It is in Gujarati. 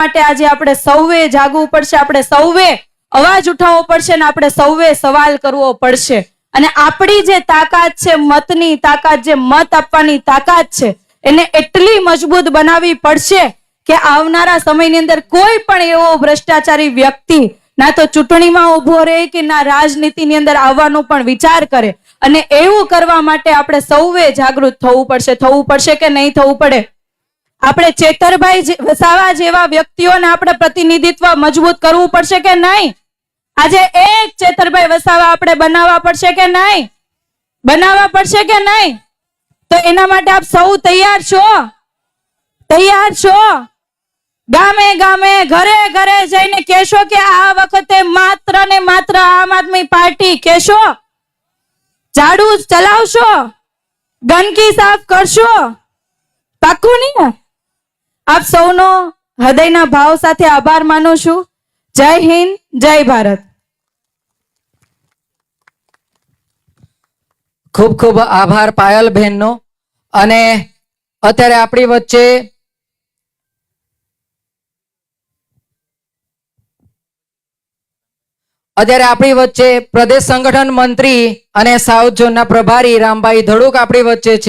માટે આજે આપણે સૌએ જાગવું પડશે, આપણે સૌએ અવાજ ઉઠાવવો પડશે અને આપણે સૌએ સવાલ કરવો પડશે. અને આપણી જે તાકાત છે, મતની તાકાત જે મત આપવાની તાકાત છે, એને એટલી મજબૂત બનાવવી પડશે કે આવનારા સમયની અંદર કોઈ પણ એવો ભ્રષ્ટાચારી વ્યક્તિ ના તો ચૂંટણીમાં ઊભો રહે કે ના રાજનીતિની અંદર આવવાનો પણ વિચાર કરે. અને એવું કરવા માટે આપણે સૌએ જાગૃત થવું પડશે. થવું પડશે કે નહીં થવું પડે? આપણે ચેતરભાઈ વસાવા જેવા વ્યક્તિઓને આપણે પ્રતિનિધિત્વ મજબૂત કરવું પડશે કે નહીં? આજે એક ચેતરભાઈ વસાવા આપણે બનાવવા પડશે કે નહીં? બનાવવા પડશે કે નહીં? તો એના માટે આપ સૌ તૈયાર છો? તૈયાર છો? ગામે ગામે, ઘરે ઘરે જઈને કહેશો કે આ વખતે માત્ર ને માત્ર આમ આદમી પાર્ટી કહેશો? ઝાડુ ચલાવશો? ગંદકી સાફ કરશો? પાક્કું નહીં આપ સૌનો હૃદયના ભાવ સાથે આભાર માનું છું. જય હિન્દ, જય ભારત. ખૂબ ખૂબ આભાર પાયલ બહેનનો. અને અત્યારે આપણી વચ્ચે અત્યારે આપણી વચ્ચે પ્રદેશ સંગઠન મંત્રી અને સાઉથ ઝોનના પ્રભારી રામભાઈ ધડુક આપણી વચ્ચે છે.